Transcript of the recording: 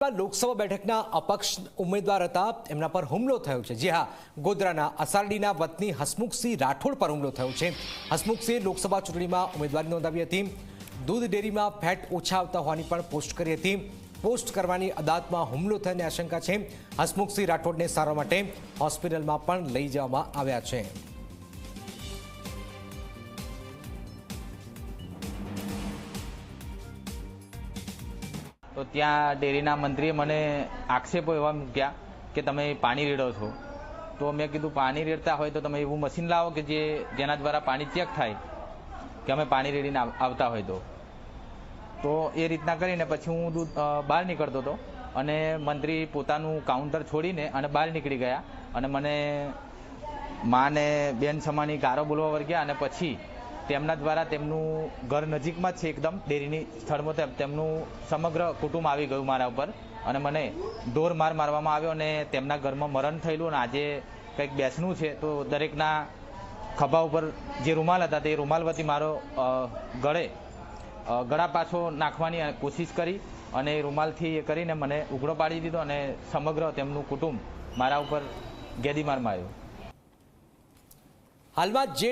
લોકસભા બેઠકના અપક્ષ ઉમેદવાર હતા. એમના પર હુમલો થયો છે. જી હા, ગોધરાના અસારડીના વતની હસમુખસિંહ રાઠોડ પર હુમલો થયો છે. હસમુખસિંહ લોકસભા ચૂંટણીમાં ઉમેદવારી નોંધાવી હતી. દૂધ ડેરીમાં ફેટ ઓછા આવતા હોવાની પણ પોસ્ટ કરી હતી. પોસ્ટ કરવાની અદાલતમાં હુમલો થયાની આશંકા છે. હસમુખસિંહ રાઠોડને સારવાર માટે હોસ્પિટલમાં પણ લઈ જવામાં આવ્યા છે. તો ત્યાં ડેરીના મંત્રીએ મને આક્ષેપો એવા મૂક્યા કે તમે પાણી રેડો છો. તો મેં કીધું, પાણી રેડતા હોય તો તમે એવું મશીન લાવો કે જે જેના દ્વારા પાણી ચેક થાય કે અમે પાણી રેડીને આવતા હોય તો. તો એ રીતના કરીને પછી હું દૂધ બહાર નીકળતો હતો અને મંત્રી પોતાનું કાઉન્ટર છોડીને અને બહાર નીકળી ગયા અને મને માને બેન સમાની ગારો બોલવા વર્ગ્યા અને પછી તેમના દ્વારા તેમનું ઘર નજીકમાં છે એકદમ, ડેરીની સ્થળમાં તેમ- તેમનું સમગ્ર કુટુંબ આવી ગયું મારા ઉપર. અને મને ઢોર માર મારવામાં આવ્યો અને તેમના ઘરમાં મરણ થયેલું અને આજે કંઈક બેસણું છે તો દરેકના ખભા ઉપર જે રૂમાલ હતા તે રૂમાલ વતી મારો ગળે ગળા પાછો નાખવાની કોશિશ કરી અને રૂમાલથી એ કરીને મને ઉઘડો પાડી દીધો અને સમગ્ર તેમનું કુટુંબ મારા ઉપર ગેદીમાર માર્યો. હાલમાં જે